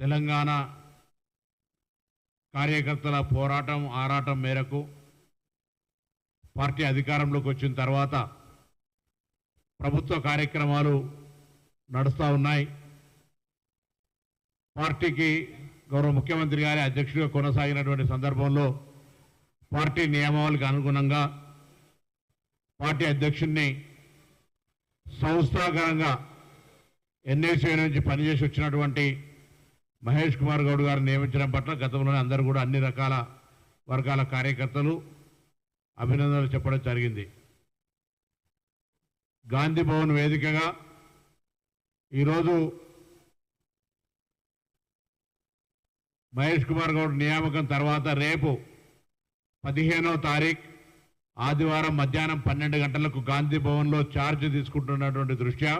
తెలంగాణ కార్యకర్తల పోరాటం ఆరాటం మేరకు పార్టీ అధికారంలోకి వచ్చిన తర్వాత ప్రభుత్వ కార్యక్రమాలు నడుస్తూ ఉన్నాయి. పార్టీకి గౌరవ ముఖ్యమంత్రి గారి అధ్యక్షుడిగా కొనసాగినటువంటి సందర్భంలో పార్టీ నియమావళికి అనుగుణంగా పార్టీ అధ్యక్షుడిని సంస్థాగరంగా ఎన్ఏసీ నుంచి పనిచేసి వచ్చినటువంటి మహేష్ కుమార్ గౌడ్ గారు నియమించడం పట్ల గతంలోనే అందరూ కూడా అన్ని రకాల వర్గాల కార్యకర్తలు అభినందనలు చెప్పడం జరిగింది. గాంధీ భవన్ వేదికగా ఈరోజు మహేష్ కుమార్ గౌడ్ నియామకం తర్వాత రేపు పదిహేనవ తారీఖు ఆదివారం మధ్యాహ్నం పన్నెండు గంటలకు గాంధీ భవన్లో ఛార్జ్ తీసుకుంటున్నటువంటి దృష్ట్యా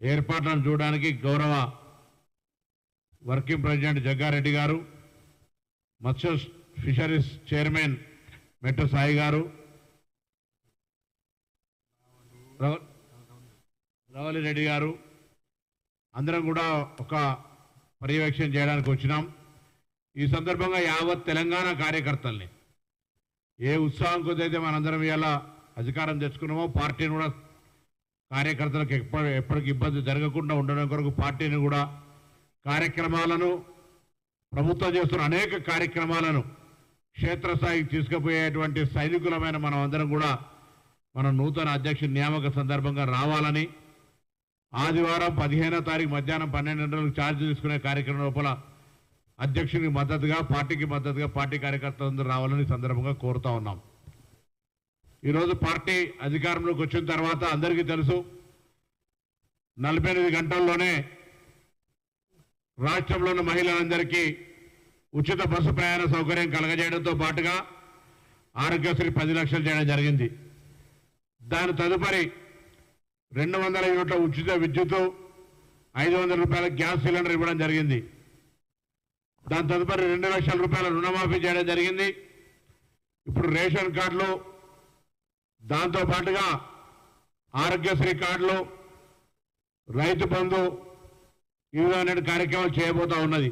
ఏర్పాట్లను చూడడానికి గౌరవ వర్కింగ్ ప్రెసిడెంట్ జగ్గారెడ్డి గారు మత్స్య ఫిషరీస్ చైర్మన్ మెట్ట సాయి గారు రవ- రవలి రెడ్డి గారు అందరం కూడా ఒక పర్యవేక్షణ చేయడానికి వచ్చినాం. ఈ సందర్భంగా యావత్ తెలంగాణ కార్యకర్తల్ని ఏ ఉత్సాహం కొద్దైతే మనందరం ఇలా అధికారం తెచ్చుకున్నామో పార్టీని కూడా కార్యకర్తలకు ఎప్పటి ఎప్పటికి ఇబ్బంది జరగకుండా ఉండడం కొరకు పార్టీని కూడా కార్యక్రమాలను ప్రభుత్వం చేస్తున్న అనేక కార్యక్రమాలను క్షేత్రస్థాయికి తీసుకుపోయేటువంటి సైనికులమైన మనం అందరం కూడా మన నూతన అధ్యక్షుడి నియామక సందర్భంగా రావాలని ఆదివారం పదిహేనో తారీఖు మధ్యాహ్నం పన్నెండు గంటలకు ఛార్జ్ తీసుకునే కార్యక్రమం లోపల అధ్యక్షునికి మద్దతుగా పార్టీకి మద్దతుగా పార్టీ కార్యకర్తలందరూ రావాలని సందర్భంగా కోరుతా ఉన్నాం. ఈరోజు పార్టీ అధికారంలోకి వచ్చిన తర్వాత అందరికీ తెలుసు నలభై ఎనిమిది గంటల్లోనే రాష్ట్రంలో ఉన్న మహిళలందరికీ ఉచిత బస్సు ప్రయాణ సౌకర్యం కలగజేయడంతో పాటుగా ఆరోగ్యశ్రీ పది లక్షలు చేయడం జరిగింది. దాని తదుపరి రెండు వందల యూనిట్ల ఉచిత విద్యుత్ ఐదు వందల రూపాయల గ్యాస్ సిలిండర్ ఇవ్వడం జరిగింది. దాని తదుపరి రెండు లక్షల రూపాయల రుణమాఫీ చేయడం జరిగింది. ఇప్పుడు రేషన్ కార్డులు దాంతో పాటుగా ఆరోగ్యశ్రీ కార్డులు రైతు బంధు ఈ విధమైన కార్యక్రమాలు చేయబోతా ఉన్నది.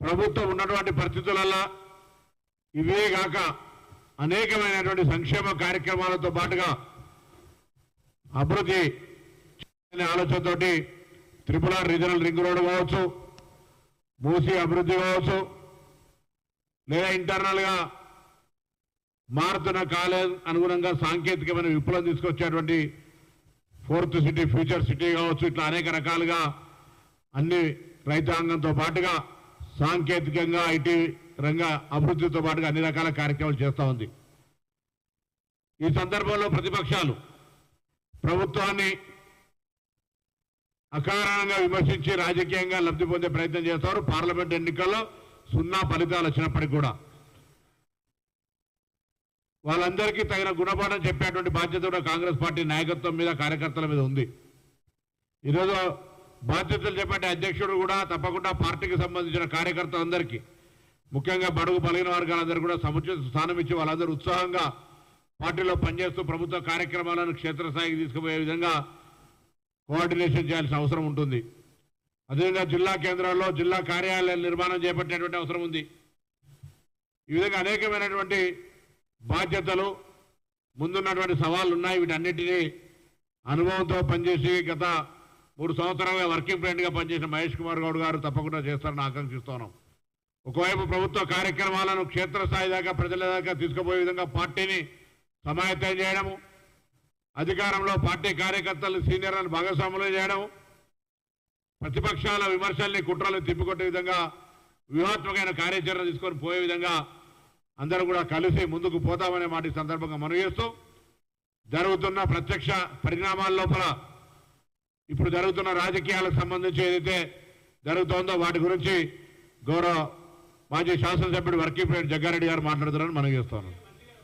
ప్రభుత్వం ఉన్నటువంటి పరిస్థితులలో ఇవే కాక అనేకమైనటువంటి సంక్షేమ కార్యక్రమాలతో పాటుగా అభివృద్ధి అనే ఆలోచనతోటి త్రిపుల రీజనల్ రింగ్ రోడ్ కావచ్చు మూసి అభివృద్ధి కావచ్చు లేదా ఇంటర్నల్గా మారుతున్న కాలే అనుగుణంగా సాంకేతికమైన విప్లవం తీసుకొచ్చేటువంటి ఫోర్త్ సిటీ ఫ్యూచర్ సిటీ కావచ్చు ఇట్లా అనేక రకాలుగా అన్ని రైతాంగంతో పాటుగా సాంకేతికంగా ఐటీ రంగ అభివృద్ధితో పాటుగా అన్ని రకాల కార్యక్రమాలు చేస్తూ ఉంది. ఈ సందర్భంలో ప్రతిపక్షాలు ప్రభుత్వాన్ని అకారణంగా విమర్శించి రాజకీయంగా లబ్ధి పొందే ప్రయత్నం చేస్తారు. పార్లమెంట్ ఎన్నికల్లో సున్నా ఫలితాలు వచ్చినప్పటికీ కూడా. వాళ్ళందరికీ తగిన గుణపాఠం చెప్పేటువంటి బాధ్యత కూడా కాంగ్రెస్ పార్టీ నాయకత్వం మీద కార్యకర్తల మీద ఉంది. ఈరోజు బాధ్యతలు చెప్పే అధ్యక్షుడు కూడా తప్పకుండా పార్టీకి సంబంధించిన కార్యకర్తలందరికీ ముఖ్యంగా బడుగు బలైన వర్గాలందరూ కూడా సముచిత స్థానం ఇచ్చి వాళ్ళందరూ ఉత్సాహంగా పార్టీలో పనిచేస్తూ ప్రభుత్వ కార్యక్రమాలను క్షేత్రస్థాయికి తీసుకుపోయే విధంగా కోఆర్డినేషన్ చేయాల్సిన అవసరం ఉంటుంది. అదేవిధంగా జిల్లా కేంద్రాల్లో జిల్లా కార్యాలయాల నిర్మాణం చేపట్టేటువంటి అవసరం ఉంది. ఈ విధంగా అనేకమైనటువంటి బాధ్యతలు ముందున్నటువంటి సవాళ్ళు ఉన్నాయి వీటన్నిటినీ అనుభవంతో పనిచేసి గత మూడు సంవత్సరాలుగా వర్కింగ్ ప్రెసిడెంట్గా పనిచేసిన మహేష్ కుమార్ గౌడ్ గారు తప్పకుండా చేస్తారని ఆకాంక్షిస్తున్నాం ఒకవైపు ప్రభుత్వ కార్యక్రమాలను క్షేత్రస్థాయి దాకా ప్రజల దాకా తీసుకుపోయే విధంగా పార్టీని సమాయత్తం చేయడము అధికారంలో పార్టీ కార్యకర్తలు సీనియర్లను భాగస్వాములు చేయడం ప్రతిపక్షాల విమర్శల్ని కుట్రలు తిప్పికొట్టే విధంగా వ్యూహాత్మకమైన కార్యాచరణ తీసుకొని పోయే విధంగా అందరూ కూడా కలిసి ముందుకు పోతామనే మాట ఈ సందర్భంగా మనవేస్తూ జరుగుతున్న ప్రత్యక్ష పరిణామాల లోపల ఇప్పుడు జరుగుతున్న రాజకీయాలకు సంబంధించి ఏదైతే జరుగుతోందో వాటి గురించి గౌరవ మాజీ శాసనసభ్యుడు వర్కింగ్ ప్రెసిడెంట్ జగ్గారెడ్డి గారు మాట్లాడుతున్నారని మనం చేస్తాను